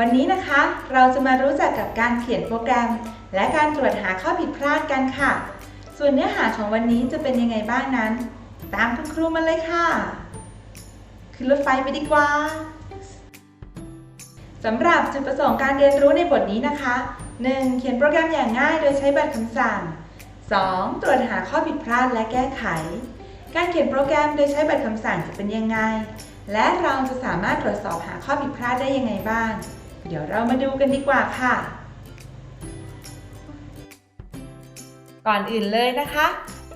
วันนี้นะคะเราจะมารู้จักกับการเขียนโปรแกรม และการตรวจหาข้อผิดพลาดกันค่ะ ส่วนเนื้อหาของวันนี้จะเป็นยังไงบ้างนั้น ตามคุณครูมาเลยค่ะ ขึ้นรถไฟไปดีกว่าสำหรับจุดประสงค์การเรียนรู้ในบทนี้นะคะ 1. เขียนโปรแกรมอย่างง่ายโดยใช้บัตรคำสั่ง 2. ตรวจหาข้อผิดพลาดและแก้ไข การเขียนโปรแกรมโดยใช้บัตรคำสั่งจะเป็นยังไง และเราจะสามารถตรวจสอบหาข้อผิดพลาดได้ยังไงบ้าง เดี๋ยวเรามาดูกันดีกว่าค่ะ ก่อนอื่นเลยนะคะ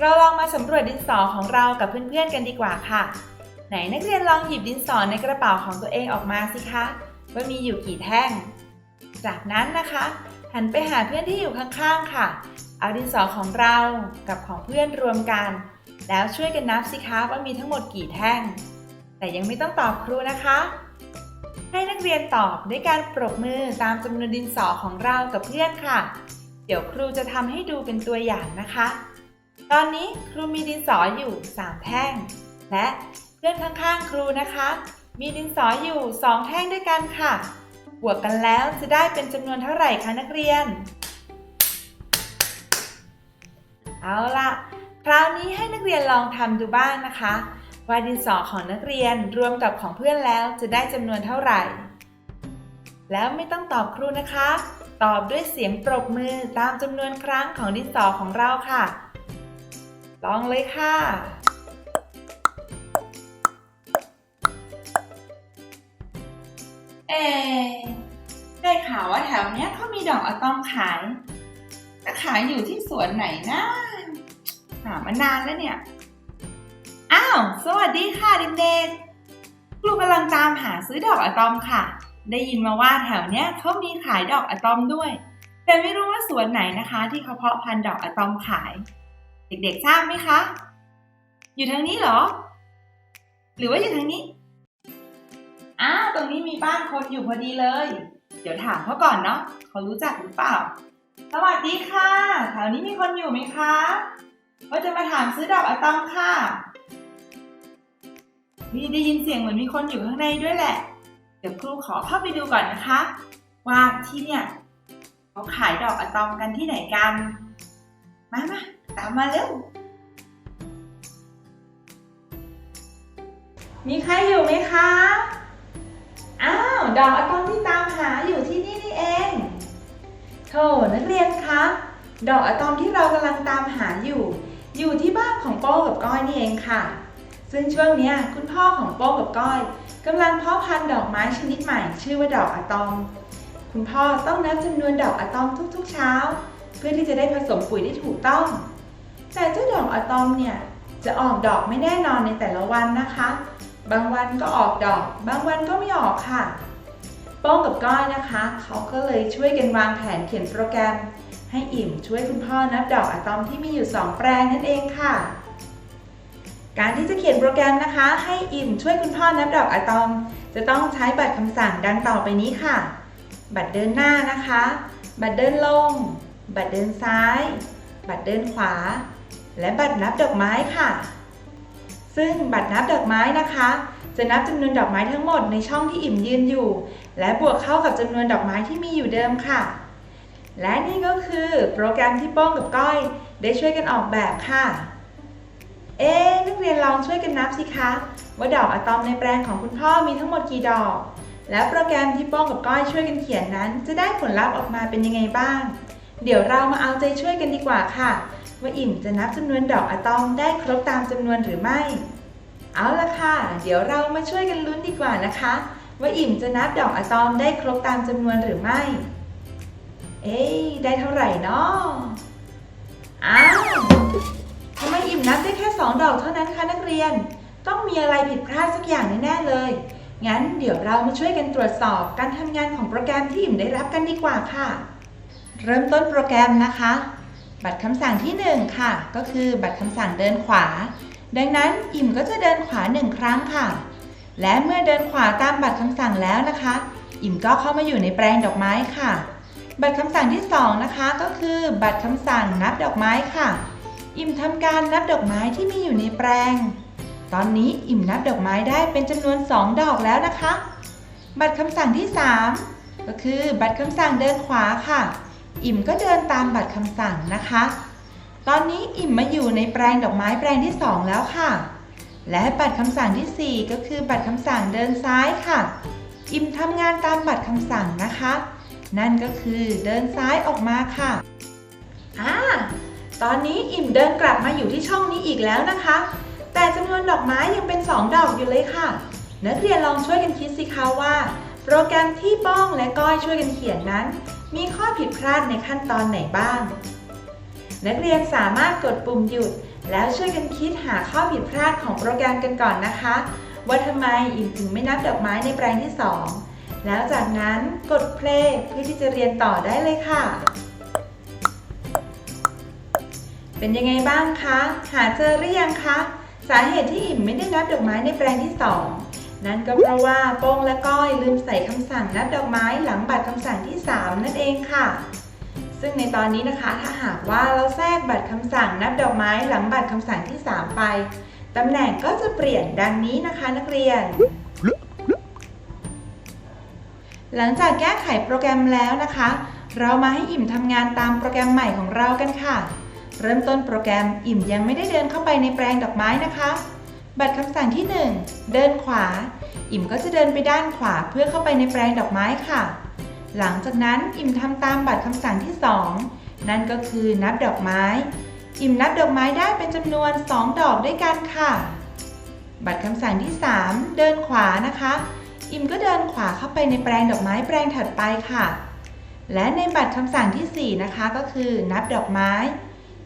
เราลองมาสำรวจดินสอของเรากับเพื่อนๆกันดีกว่าค่ะ ไหนนักเรียนลองหยิบดินสอในกระเป๋าของตัวเองออกมาสิคะว่ามีอยู่กี่แท่ง จากนั้นนะคะ หันไปหาเพื่อนที่อยู่ข้างๆค่ะ เอาดินสอของเรากับของเพื่อนรวมกัน แล้วช่วยกันนับสิคะว่ามีทั้งหมดกี่แท่ง แต่ยังไม่ต้องตอบครูนะคะ ให้นักเรียนตอบด้วยการปรบมือตามจำนวนดินสอของเรากับเพื่อนค่ะ เดี๋ยวครูจะทำให้ดูเป็นตัวอย่างนะคะ ตอนนี้ครูมีดินสออยู่ 3 แท่ง และเพื่อนข้างๆ ครูนะคะ มีดินสออยู่ 2 แท่งด้วยกันค่ะ บวกกันแล้วจะได้เป็นจำนวนเท่าไหร่คะนักเรียน เอาล่ะ คราวนี้ให้นักเรียนลองทำดูบ้างนะคะ ว่าดินสอของนักเรียนรวมกับของเพื่อนแล้วจะได้จำนวนเท่าไหร่ แล้วไม่ต้องตอบครูนะคะ ตอบด้วยเสียงปรบมือตามจำนวนครั้งของดินสอของเราค่ะ ลองเลยค่ะเอได้ข่าวว่าแถวเนี้ยเขามีดอกอะตอมขายจะขายอยู่ที่สวนไหนนะหามานานแล้วเนี่ย อ้าว สวัสดีค่ะเด็กๆครูกำลังตามหาซื้อดอกอะตอมค่ะ ได้ยินมาว่าแถวเนี้ยเขามีขายดอกอะตอมด้วย แต่ไม่รู้ว่าสวนไหนนะคะ ที่เขาเพาะพันธุ์ดอกอะตอมขาย เด็กๆทราบไหมคะ อยู่ทางนี้เหรอ หรือว่าอยู่ทางนี้ อ้าวตรงนี้มีบ้านคนอยู่พอดีเลย เดี๋ยวถามเขาก่อนเนาะเขารู้จักหรือเปล่า สวัสดีค่ะ แถวนี้มีคนอยู่ไหมคะ ว่าจะมาถามซื้อดอกอะตอมค่ะ นี่ได้ยินเสียงเหมือนมีคนอยู่ข้างในด้วยแหละ เดี๋ยวครูขอเข้าไปดูก่อนนะคะ ว่าที่เนี่ยเขาขายดอกอะตอมกันที่ไหนกัน มามาตามมาเร็ว มีใครอยู่ไหมคะ อ้าว ดอกอะตอมที่ตามหาอยู่ที่นี่นี่เองโธ่นักเรียนคะ ดอกอะตอมที่เรากำลังตามหาอยู่ อยู่ที่บ้านของโป้กับก้อยนี่เองค่ะ ซึ่งช่วงนี้คุณพ่อของโป้กับก้อยกำลังเพาะพันธุ์ดอกไม้ชนิดใหม่ ชื่อว่าดอกอะตอม คุณพ่อต้องนับจำนวนดอกอะตอมทุกๆเช้า เพื่อที่จะได้ผสมปุ๋ยได้ถูกต้อง แต่เจ้าดอกอะตอมเนี่ยจะออกดอกไม่แน่นอนในแต่ละวันนะคะ บางวันก็ออกดอก บางวันก็ไม่ออกค่ะโป้งกับก้อยนะคะ เขาก็เลยช่วยกันวางแผนเขียนโปรแกรม ให้อิ่มช่วยคุณพ่อนับดอกอะตอมที่มีอยู่ 2 แปลงนั่นเองค่ะ การที่จะเขียนโปรแกรมนะคะ ให้อิ่มช่วยคุณพ่อนับดอกอะตอม จะต้องใช้บัตรคำสั่งดังต่อไปนี้ค่ะ บัตรเดินหน้านะคะ บัตรเดินลง บัตรเดินซ้าย บัตรเดินขวา และบัตรนับดอกไม้ค่ะ ซึ่งบัตรนับดอกไม้นะคะ จะนับจำนวนดอกไม้ทั้งหมดในช่องที่อิ่มยืนอยู่ และบวกเข้ากับจำนวนดอกไม้ที่มีอยู่เดิมค่ะ และนี่ก็คือโปรแกรมที่โป้งกับก้อย ได้ช่วยกันออกแบบค่ะ เอ๊นักเรียนลองช่วยกันนับสิคะว่าดอกอะตอมในแปลงของคุณพ่อมีทั้งหมดกี่ดอก แล้วโปรแกรมที่ป้องกับก้อยช่วยกันเขียนนั้น จะได้ผลลัพธ์ออกมาเป็นยังไงบ้าง เดี๋ยวเรามาเอาใจช่วยกันดีกว่าค่ะ ว่าอิ่มจะนับจำนวนดอกอะตอมได้ครบตามจำนวนหรือไม่ เอาละค่ะ เดี๋ยวเรามาช่วยกันลุ้นดีกว่านะคะ ว่าอิ่มจะนับดอกอะตอมได้ครบตามจำนวนหรือไม่ เอ๊ได้เท่าไหร่นาะอ้าว ทำไมอิ่มนับได้แค่2ดอกเท่านั้นคะนักเรียน ต้องมีอะไรผิดพลาดสักอย่างแน่ๆเลย งั้นเดี๋ยวเรามาช่วยกันตรวจสอบการทำงานของโปรแกรมที่อิ่มได้รับกันดีกว่าค่ะ เริ่มต้นโปรแกรมนะคะ บัตรคำสั่งที่ 1 ค่ะ ก็คือบัตรคำสั่งเดินขวา ดังนั้นอิ่มก็จะเดินขวา 1 ครั้งค่ะ และเมื่อเดินขวาตามบัตรคำสั่งแล้วนะคะ อิ่มก็เข้ามาอยู่ในแปลงดอกไม้ค่ะ บัตรคำสั่งที่ 2 นะคะ ก็คือบัตรคำสั่งนับดอกไม้ค่ะ อิ่มทำการนับดอกไม้ที่มีอยู่ในแปลง ตอนนี้อิ่มนับดอกไม้ได้เป็นจำนวน 2 ดอกแล้วนะคะ บัตรคำสั่งที่ 3 ก็คือบัตรคำสั่งเดินขวาค่ะ อิ่มก็เดินตามบัตรคำสั่งนะคะ ตอนนี้อิ่มมาอยู่ในแปลงดอกไม้แปลงที่ 2 แล้วค่ะ และบัตรคำสั่งทีสี่4 ก็คือบัตรคำสั่งเดินซ้ายค่ะ อิ่มทำงานตามบัตรคำสั่งนะคะ นั่นก็คือเดินซ้ายออกมาค่ะอ่า ตอนนี้อิ่มเดินกลับมาอยู่ที่ช่องนี้อีกแล้วนะคะ แต่จำนวนดอกไม้ยังเป็น 2 ดอกอยู่เลยค่ะ นักเรียนลองช่วยกันคิดสิคะว่า โปรแกรมที่ป้องและก้อยช่วยกันเขียนนั้น มีข้อผิดพลาดในขั้นตอนไหนบ้าง นักเรียนสามารถกดปุ่มหยุด แล้วช่วยกันคิดหาข้อผิดพลาดของโปรแกรมกันก่อนนะคะ ว่าทำไมอิ่มถึงไม่นับดอกไม้ในแปลงที่ 2 แล้วจากนั้นกดเพลย์เพื่อที่จะเรียนต่อได้เลยค่ะ เป็นยังไงบ้างคะ หาเจอหรือยังคะ สาเหตุที่อิ่มไม่ได้นับดอกไม้ในแปลงที่ 2 นั่นก็เพราะว่าโป้งและก้อยลืมใส่คำสั่งนับดอกไม้หลังบัตรคำสั่งที่ 3 นั่นเองค่ะ ซึ่งในตอนนี้นะคะถ้าหากว่าเราแทรกบัตรคำสั่งนับดอกไม้หลังบัตรคำสั่งที่ 3 ไปตำแหน่งก็จะเปลี่ยนดังนี้นะคะนักเรียน หลังจากแก้ไขโปรแกรมแล้วนะคะ เรามาให้อิ่มทำงานตามโปรแกรมใหม่ของเรากันค่ะ เริ่มต้นโปรแกรมอิ่มยังไม่ได้เดินเข้าไปในแปลงดอกไม้นะคะ บัตรคำสั่งที่ 1 เดินขวา อิ่มก็จะเดินไปด้านขวาเพื่อเข้าไปในแปลงดอกไม้ค่ะ หลังจากนั้นอิ่มทำตามบัตรคำสั่งที่ 2 นั่นก็คือนับดอกไม้ อิ่มนับดอกไม้ได้เป็นจำนวน 2 ดอกด้วยกันค่ะ บัตรคำสั่งที่ 3 เดินขวานะคะ อิ่มก็เดินขวาเข้าไปในแปลงดอกไม้แปลงถัดไปค่ะ และในบัตรคำสั่งที่ 4 นะคะก็คือนับดอกไม้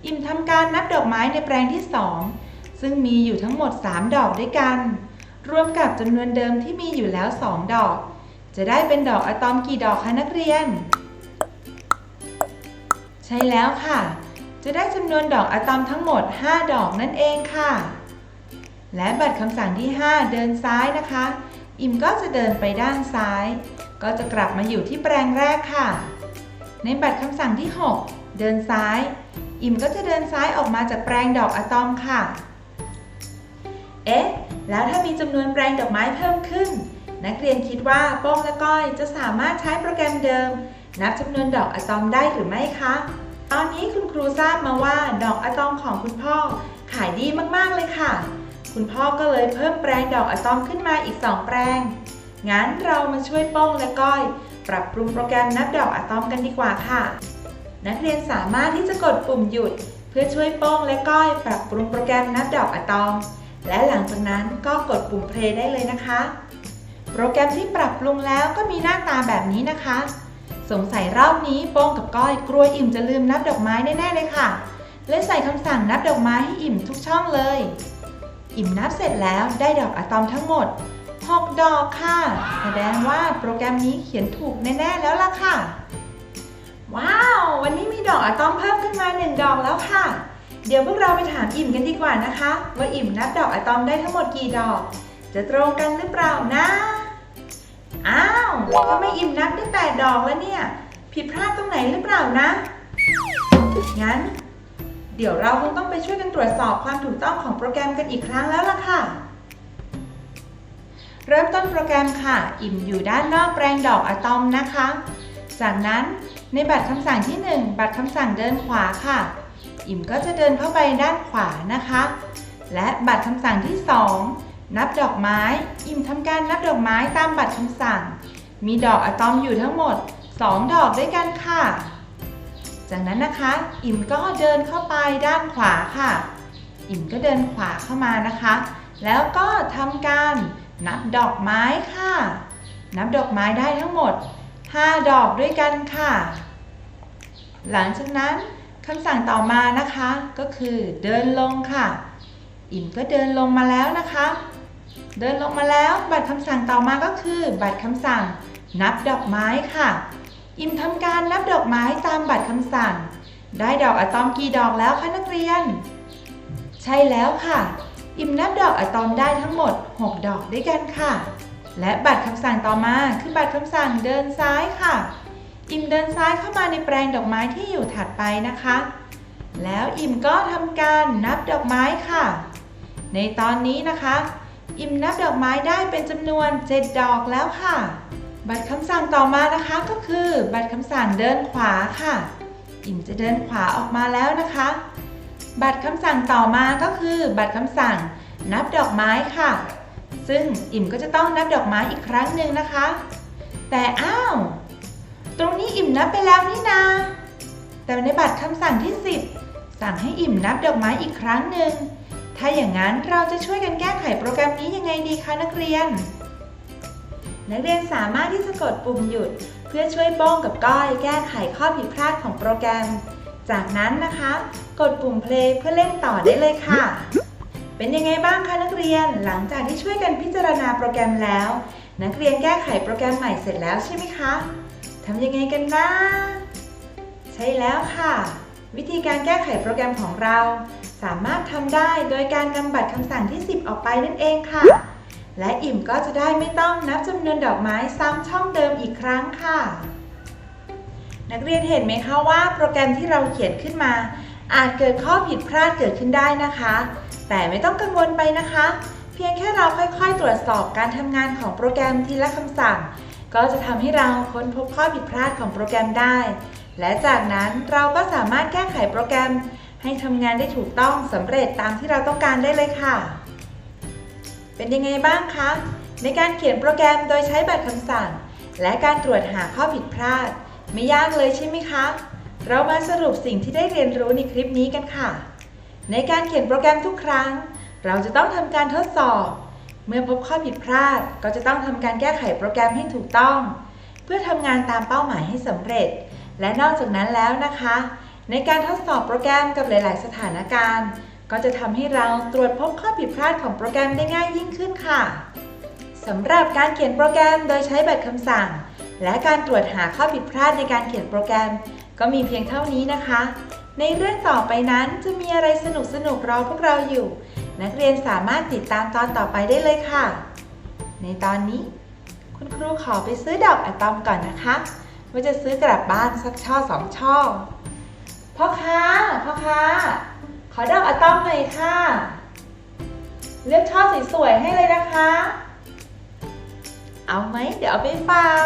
อิ่มทำการนับดอกไม้ในแปลงที่ 2 ซึ่งมีอยู่ทั้งหมด 3 ดอกด้วยกัน รวมกับจำนวนเดิมที่มีอยู่แล้ว 2 ดอก จะได้เป็นดอกอะตอมกี่ดอกคะนักเรียน ใช่แล้วค่ะ จะได้จำนวนดอกอะตอมทั้งหมด 5 ดอกนั่นเองค่ะ และบัตรคำสั่งที่ 5 เดินซ้ายนะคะ อิ่มก็จะเดินไปด้านซ้าย ก็จะกลับมาอยู่ที่แปลงแรกค่ะ ในบัตรคำสั่งที่ 6 เดินซ้าย อิ่มก็จะเดินซ้ายออกมาจากแปลงดอกอะตอมค่ะ เอ๊ะ แล้วถ้ามีจำนวนแปลงดอกไม้เพิ่มขึ้น นักเรียนคิดว่าโป้งและก้อยจะสามารถใช้โปรแกรมเดิม นับจำนวนดอกอะตอมได้หรือไม่คะ ตอนนี้คุณครูทราบมาว่าดอกอะตอมของคุณพ่อขายดีมากๆเลยค่ะ คุณพ่อก็เลยเพิ่มแปลงดอกอะตอมขึ้นมาอีก 2 แปลง งั้นเรามาช่วยโป้งและก้อย ปรับปรุงโปรแกรมนับดอกอะตอมกันดีกว่าค่ะ นักเรียนสามารถที่จะกดปุ่มหยุด เพื่อช่วยโป้งและก้อยปรับปรุงโปรแกรมนับดอกอะตอม และหลังจากนั้นก็กดปุ่มเพลย์ได้เลยนะคะ โปรแกรมที่ปรับปรุงแล้วก็มีหน้าตาแบบนี้นะคะ สงสัยรอบนี้โป้งกับก้อยกลัวอิ่มจะลืมนับดอกไม้แน่ๆเลยค่ะเลยใส่คำสั่งนับดอกไม้ให้อิ่มทุกช่องเลย อิ่มนับเสร็จแล้วได้ดอกอะตอมทั้งหมด 6 ดอกค่ะ แสดงว่าโปรแกรมนี้เขียนถูกแน่ๆแล้วล่ะค่ะ ว้าว วันนี้มีดอกอะตอมเพิ่มขึ้นมา1ดอกแล้วค่ะ เดี๋ยวพวกเราไปถามอิ่มกันดีกว่านะคะ ว่าอิ่มนับดอกอะตอมได้ทั้งหมดกี่ดอก จะตรงกันหรือเปล่านะอ้าวทำไมอิ่มนับได้8ดอกแล้วเนี่ย ผิดพลาดตรงไหนหรือเปล่านะงั้น เดี๋ยวเราคงต้องไปช่วยกันตรวจสอบความถูกต้องของโปรแกรมกันอีกครั้งแล้วล่ะค่ะ เริ่มต้นโปรแกรมค่ะ อิ่มอยู่ด้านนอกแปลงดอกอะตอมนะคะ จากนั้นในบัตรคำสั่งที่ 1 บัตรคำสั่งเดินขวาค่ะ อิ่มก็จะเดินเข้าไปด้านขวานะคะ และบัตรคำสั่งที่ 2 นับดอกไม้ อิ่มทำการนับดอกไม้ตามบัตรคำสั่ง มีดอกอะตอมอยู่ทั้งหมด 2 ดอกด้วยกันค่ะ จากนั้นนะคะ อิ่มก็เดินเข้าไปด้านขวาค่ะ อิ่มก็เดินขวาเข้ามานะคะ แล้วก็ทำการนับดอกไม้ค่ะ นับดอกไม้ได้ทั้งหมด 5 ดอกด้วยกันค่ะ หลังจากนั้นคำสั่งต่อมานะคะ ก็คือเดินลงค่ะ อิ่มก็เดินลงมาแล้วนะคะ เดินลงมาแล้ว บัตรคำสั่งต่อมาก็คือ บัตรคำสั่ง นับดอกไม้ค่ะ อิ่มทำการนับดอกไม้ตามบัตรคำสั่ง ได้ดอกอะตอมกี่ดอกแล้วคะนักเรียน ใช่แล้วค่ะ อิ่มนับดอกอะตอมได้ทั้งหมด 6 ดอกด้วยกันค่ะ และบัตรคำสั่งต่อมาคือบัตรคำสั่งเดินซ้ายค่ะ อิ่มเดินซ้ายเข้ามาในแปลงดอกไม้ที่อยู่ถัดไปนะคะ แล้วอิ่มก็ทำการนับดอกไม้ค่ะ ในตอนนี้นะคะ อิ่มนับดอกไม้ได้เป็นจำนวน 7 ดอกแล้วค่ะ บัตรคำสั่งต่อมานะคะก็คือ บัตรคำสั่งเดินขวาค่ะ อิ่มจะเดินขวาออกมาแล้วนะคะ บัตรคำสั่งต่อมาก็คือ บัตรคำสั่งนับดอกไม้ค่ะ ซึ่งอิ่มก็จะต้องนับดอกไม้อีกครั้งหนึ่งนะคะ แต่อ้าว ตรงนี้อิ่มนับไปแล้วนี่นา แต่ในบัตรคำสั่งที่ 10 สั่งให้อิ่มนับดอกไม้อีกครั้งหนึ่ง ถ้าอย่างนั้นเราจะช่วยกันแก้ไขโปรแกรมนี้ยังไงดีคะนักเรียน นักเรียนสามารถที่จะกดปุ่มหยุด เพื่อช่วยโป้งกับก้อยแก้ไขข้อผิดพลาดของโปรแกรม จากนั้นนะคะ กดปุ่ม play เพื่อเล่นต่อได้เลยค่ะ เป็นยังไงบ้างคะนักเรียนหลังจากที่ช่วยกันพิจารณาโปรแกรมแล้ว นักเรียนแก้ไขโปรแกรมใหม่เสร็จแล้วใช่ไหมคะทำยังไงกันนะ ใช่แล้วค่ะ วิธีการแก้ไขโปรแกรมของเรา สามารถทำได้โดยการนำบัตรคำสั่งที่ 10 ออกไปนั่นเองค่ะ และอิ่มก็จะได้ไม่ต้องนับจำนวนดอกไม้ซ้ำช่องเดิมอีกครั้งค่ะ นักเรียนเห็นไหมคะว่าโปรแกรมที่เราเขียนขึ้นมา อาจเกิดข้อผิดพลาดเกิดขึ้นได้นะคะ แต่ไม่ต้องกังวลไปนะคะ เพียงแค่เราค่อยๆ ตรวจสอบการทำงานของโปรแกรมทีละคำสั่ง ก็จะทำให้เราค้นพบข้อผิดพลาดของโปรแกรมได้ และจากนั้นเราก็สามารถแก้ไขโปรแกรม ให้ทำงานได้ถูกต้องสำเร็จตามที่เราต้องการได้เลยค่ะ เป็นยังไงบ้างคะในการเขียนโปรแกรมโดยใช้แบัตรคำสั่ง และการตรวจหาข้อผิดพลาด ไม่ยากเลยใช่ไหมคะ เรามาสรุปสิ่งที่ได้เรียนรู้ในคลิปนี้กันค่ะ ในการเขียนโปรแกรมทุกครั้ง เราจะต้องทำการทดสอบ เมื่อพบข้อผิดพลาด ก็จะต้องทำการแก้ไขโปรแกรมให้ถูกต้อง เพื่อทำงานตามเป้าหมายให้สำเร็จ และนอกจากนั้นแล้วนะคะ ในการทดสอบโปรแกรมกับหลาย ๆ สถานการณ์ ก็จะทำให้เราตรวจพบข้อผิดพลาดของโปรแกรมได้ง่ายยิ่งขึ้นค่ะสำหรับการเขียนโปรแกรมโดยใช้บัตรคำสั่ง และการตรวจหาข้อผิดพลาดในการเขียนโปรแกรม ก็มีเพียงเท่านี้นะคะ ในเรื่องต่อไปนั้นจะมีอะไรสนุกสนุกรอพวกเราอยู่ นักเรียนสามารถติดตามตอนต่อไปได้เลยค่ะ ในตอนนี้ คุณครูขอไปซื้อดอกอะตอมก่อนนะคะ ว่าจะซื้อกลับบ้านสักช่อสองช่อพ่อค้าพ่อค้าขอดอกอะตอมหน่อยค่ะ เลือกช่อสวยๆให้เลยนะคะ เอาไหมเดี๋ยวเอาไปฝาก